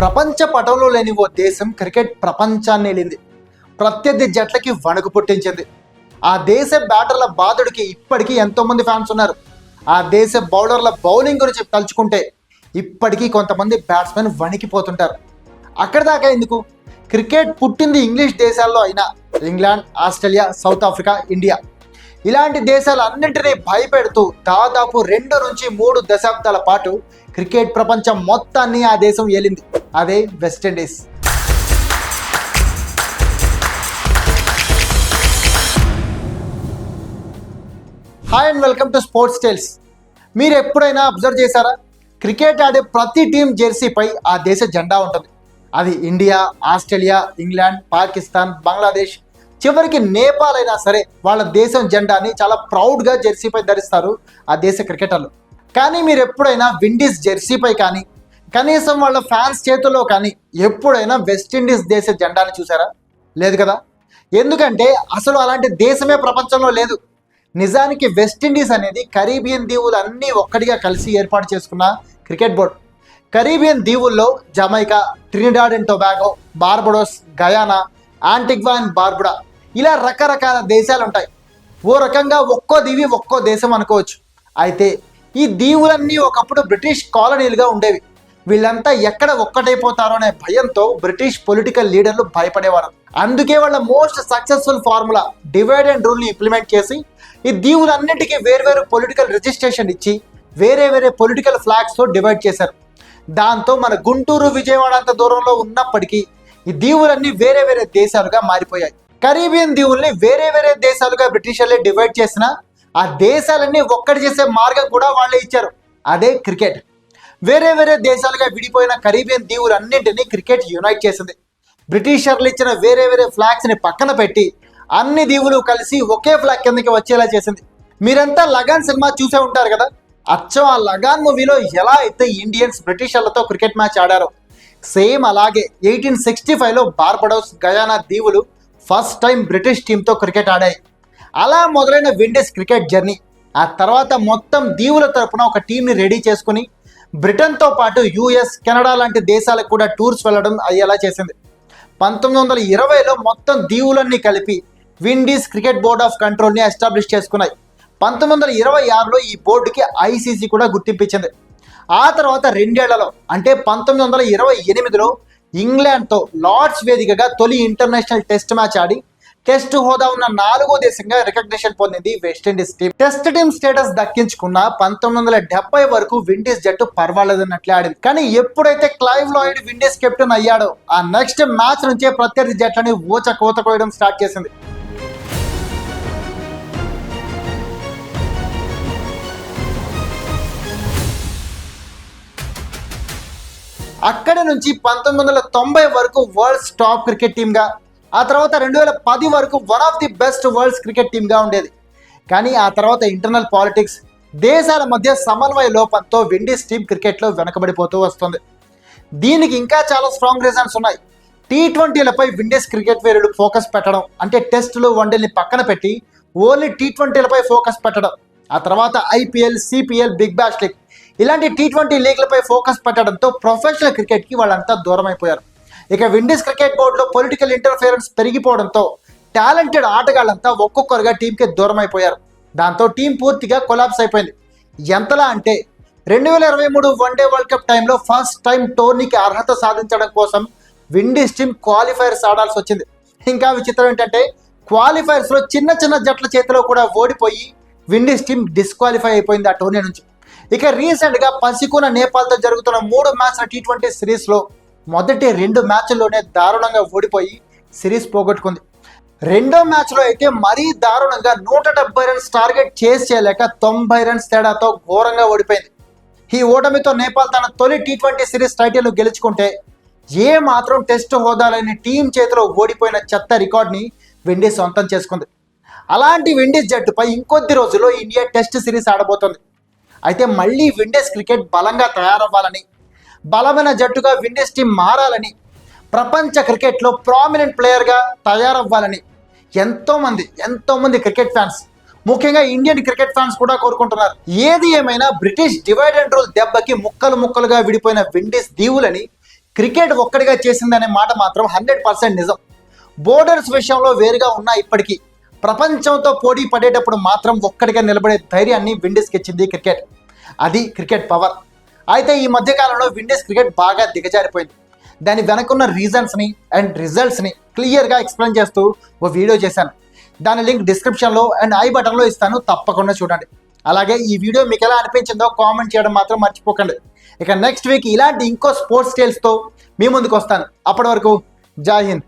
ప్రపంచ పటంలో లేని ఓ దేశం క్రికెట్ ప్రపంచాన్ని వెళ్ళింది ప్రత్యర్థి జట్లకి వణుకు పుట్టించింది. ఆ దేశ బ్యాటర్ల బాధుడికి ఇప్పటికీ ఎంతోమంది ఫ్యాన్స్ ఉన్నారు. ఆ దేశ బౌలర్ల బౌలింగ్ గురించి తలుచుకుంటే ఇప్పటికీ కొంతమంది బ్యాట్స్మెన్ వణికిపోతుంటారు. అక్కడ దాకా ఎందుకు? క్రికెట్ పుట్టింది ఇంగ్లీష్ దేశాల్లో అయినా. England Australia South Africa India. ఇలాంటి దేశాలన్నింటినీ భయపెడుతూ దాదాపు రెండు నుంచి మూడు దశాబ్దాల పాటు క్రికెట్ ప్రపంచం మొత్తాన్ని ఆ దేశం ఏలింది. అదే West Indies hi and welcome to sports tiles. మీరు ఎప్పుడైనా అబ్జర్వ్ చేశారా? క్రికెట్ ఆడే ప్రతి టీం జెర్సీపై ఆ దేశ జెండా ఉంటుంది. అది India Australia England Pakistan Bangladesh చివరికి నేపాల్ అయినా సరే వాళ్ళ దేశం జెండాని చాలా ప్రౌడ్గా జెర్సీపై ధరిస్తారు ఆ దేశ క్రికెటర్లు. కానీ మీరు ఎప్పుడైనా విండీస్ జెర్సీపై కానీ కనీసం వాళ్ళ ఫ్యాన్స్ చేతుల్లో కానీ ఎప్పుడైనా వెస్టిండీస్ దేశ జెండాని చూసారా? లేదు కదా? ఎందుకంటే అసలు అలాంటి దేశమే ప్రపంచంలో లేదు. నిజానికి వెస్టిండీస్ అనేది కరీబియన్ దీవులు అన్నీ ఒక్కటిగా కలిసి ఏర్పాటు చేసుకున్న cricket board. Caribbean దీవుల్లో Jamaica Trinidad and Tobago Barbados Guyana Antigua and Barbuda ఇలా రకరకాల దేశాలు ఉంటాయి ఓ రకంగా ఒక్కో దీవి ఒక్కో దేశం అనుకోవచ్చు. అయితే ఈ దీవులన్నీ ఒకప్పుడు బ్రిటిష్ కాలనీలుగా ఉండేవి. వీళ్ళంతా ఎక్కడ ఒక్కటైపోతారో అనే భయంతో బ్రిటిష్ పొలిటికల్ లీడర్లు భయపడేవారు. అందుకే వాళ్ళ most successful formula divide and రూల్ని implement చేసి ఈ దీవులన్నింటికీ వేర్వేరు పొలిటికల్ రిజిస్ట్రేషన్ ఇచ్చి వేరే వేరే పొలిటికల్ ఫ్లాగ్స్తో డివైడ్ చేశారు. దాంతో మన గుంటూరు విజయవాడ అంత దూరంలో ఉన్నప్పటికీ ఈ దీవులన్నీ వేరే వేరే దేశాలుగా మారిపోయాయి. కరీబియన్ దీవుల్ని వేరే వేరే దేశాలుగా బ్రిటిషర్లే డివైడ్ చేసిన ఆ దేశాలన్నీ ఒక్కటి చేసే మార్గం కూడా వాళ్ళే ఇచ్చారు. అదే క్రికెట్. వేరే వేరే దేశాలుగా విడిపోయిన కరీబియన్ దీవులన్నింటినీ క్రికెట్ యునైట్ చేసింది. బ్రిటిషర్లు ఇచ్చిన వేరే వేరే ఫ్లాగ్స్ని పక్కన పెట్టి అన్ని దీవులు కలిసి ఒకే ఫ్లాగ్ కిందకి వచ్చేలా చేసింది. మీరంతా లగాన్ సినిమా చూసే ఉంటారు కదా? అచ్చం ఆ లగాన్ మూవీలో ఎలా అయితే ఇండియన్స్ బ్రిటిషర్లతో క్రికెట్ మ్యాచ్ ఆడారో. సేమ్ అలాగే ఎయిటీన్ సిక్స్టీ ఫైవ్లో బార్బడోస్ గయానా దీవులు ఫస్ట్ టైం బ్రిటిష్ టీంతో క్రికెట్ ఆడాయి. అలా మొదలైన విండీస్ క్రికెట్ జర్నీ ఆ తర్వాత మొత్తం దీవుల తరపున ఒక టీంని రెడీ చేసుకుని బ్రిటన్తో పాటు యుఎస్ కెనడా లాంటి దేశాలకు కూడా టూర్స్ వెళ్ళడం అయ్యేలా చేసింది. పంతొమ్మిది వందల ఇరవైలో మొత్తం దీవులన్నీ కలిపి విండీస్ క్రికెట్ బోర్డ్ ఆఫ్ కంట్రోల్ని ఎస్టాబ్లిష్ చేసుకున్నాయి. పంతొమ్మిది వందల ఇరవై ఆరులో ఈ బోర్డుకి ఐసీసీ కూడా గుర్తింపించింది ఆ తర్వాత రెండేళ్ళలో అంటే పంతొమ్మిది వందల ఇరవై ఎనిమిదిలో ఇంగ్లాండ్తో లార్డ్స్ వేదికగా తొలి ఇంటర్నేషనల్ టెస్ట్ మ్యాచ్ ఆడి టెస్ట్ హోదా ఉన్న నాలుగో దేశంగా రికగ్నిషన్ పొందింది West Indies team test team status దక్కించుకున్న పంతొమ్మిది వందల డెబ్బై వరకు విండీస్ జట్టు పర్వాలేదన్నట్లే ఆడింది. కానీ ఎప్పుడైతే క్లైవ్ లాయిడ్ విండీస్ కెప్టెన్ అయ్యాడో ఆ నెక్స్ట్ మ్యాచ్ నుంచే ప్రత్యర్థి జట్లని ఊచ కోత కోయడం స్టార్ట్ చేసింది. అక్కడి నుంచి పంతొమ్మిది వందల తొంభై వరకు వరల్డ్స్ టాప్ క్రికెట్ టీమ్గా ఆ తర్వాత రెండు వేల పది వరకు one of the best world's cricket టీమ్గా ఉండేది. కానీ ఆ తర్వాత ఇంటర్నల్ పాలిటిక్స్ దేశాల మధ్య సమన్వయ లోపంతో విండీస్ టీం క్రికెట్లో వెనకబడిపోతూ వస్తుంది. దీనికి ఇంకా చాలా స్ట్రాంగ్ రీజన్స్ ఉన్నాయి. టీ ట్వంటీలపై విండీస్ క్రికెట్ వేరులు ఫోకస్ పెట్టడం అంటే టెస్టులు వన్డేల్ని పక్కన పెట్టి ఓన్లీ టీ ట్వంటీలపై ఫోకస్ పెట్టడం. ఆ తర్వాత IPL CPL big bash league ఇలాంటి టీ ట్వంటీ లీగ్లపై ఫోకస్ పెట్టడంతో ప్రొఫెషనల్ క్రికెట్కి వాళ్ళంతా దూరం అయిపోయారు ఇక విండీస్ క్రికెట్ బోర్డులో పొలిటికల్ ఇంటర్ఫియరెన్స్ పెరిగిపోవడంతో టాలెంటెడ్ ఆటగాళ్ళంతా ఒక్కొక్కరుగా టీంకి దూరం అయిపోయారు దాంతో టీం పూర్తిగా కొలాప్స్ అయిపోయింది. ఎంతలా అంటే రెండు వేల ఇరవై మూడు వన్డే వరల్డ్ కప్ టైంలో ఫస్ట్ టైం టోర్నీకి అర్హత సాధించడం కోసం విండీస్ టీం క్వాలిఫైర్స్ ఆడాల్సి వచ్చింది. ఇంకా విచిత్రం ఏంటంటే క్వాలిఫైర్స్లో చిన్న చిన్న జట్ల చేతిలో కూడా ఓడిపోయి విండీస్ టీం డిస్క్వాలిఫై అయిపోయింది ఆ టోర్నీ నుంచి. ఇక రీసెంట్గా పసికున్న నేపాల్తో జరుగుతున్న మూడు మ్యాచ్ల టీ ట్వంటీ సిరీస్లో మొదటి రెండు మ్యాచ్ల్లోనే దారుణంగా ఓడిపోయి సిరీస్ పోగొట్టుకుంది. రెండో మ్యాచ్లో అయితే మరీ దారుణంగా నూట డెబ్బై రన్స్ టార్గెట్ చేసి చేయలేక తొంభై రన్స్ తేడాతో ఘోరంగా ఓడిపోయింది. ఈ ఓటమితో నేపాల్ తన తొలి టీ ట్వంటీ సిరీస్ టైటిల్ను గెలుచుకుంటే ఏ మాత్రం టెస్ట్ హోదాలని టీం చేతిలో ఓడిపోయిన చెత్త రికార్డ్ని విండీస్ సొంతం చేసుకుంది. అలాంటి విండీస్ జట్టుపై ఇంకొద్ది రోజుల్లో ఇండియా టెస్ట్ సిరీస్ ఆడబోతోంది. అయితే మళ్ళీ విండీస్ క్రికెట్ బలంగా తయారవ్వాలని బలమైన జట్టుగా విండీస్ టీం మారాలని ప్రపంచ క్రికెట్లో ప్రామినెంట్ ప్లేయర్గా తయారవ్వాలని ఎంతోమంది ఎంతోమంది క్రికెట్ ఫ్యాన్స్ ముఖ్యంగా ఇండియన్ క్రికెట్ ఫ్యాన్స్ కూడా కోరుకుంటున్నారు. ఏది ఏమైనా బ్రిటిష్ డివైడ్ అండ్ రూల్ దెబ్బకి ముక్కలు ముక్కలుగా విడిపోయిన విండీస్ దీవులని క్రికెట్ ఒక్కడిగా చేసిందనే మాట మాత్రం హండ్రెడ్ పర్సెంట్ నిజం. బోర్డర్స్ విషయంలో వేరుగా ఉన్నా ఇప్పటికీ ప్రపంచంతో పోటీ పడేటప్పుడు మాత్రం ఒక్కడిగా నిలబడే ధైర్యాన్ని విండీస్కి ఇచ్చింది క్రికెట్. అది క్రికెట్ పవర్. అయితే ఈ మధ్యకాలంలో విండీస్ క్రికెట్ బాగా దిగజారిపోయింది. దాని వెనకున్న రీజన్స్ని అండ్ రిజల్ట్స్ని క్లియర్గా ఎక్స్ప్లెయిన్ చేస్తూ ఓ వీడియో చేశాను. దాని లింక్ డిస్క్రిప్షన్లో అండ్ ఐ బటన్లో ఇస్తాను తప్పకుండా చూడండి. అలాగే ఈ వీడియో మీకు ఎలా అనిపించిందో కామెంట్ చేయడం మాత్రం మర్చిపోకండి. ఇక నెక్స్ట్ వీక్ ఇలాంటి ఇంకో స్పోర్ట్స్ డీల్స్తో మీ ముందుకు వస్తాను. అప్పటి వరకు జై హింద్.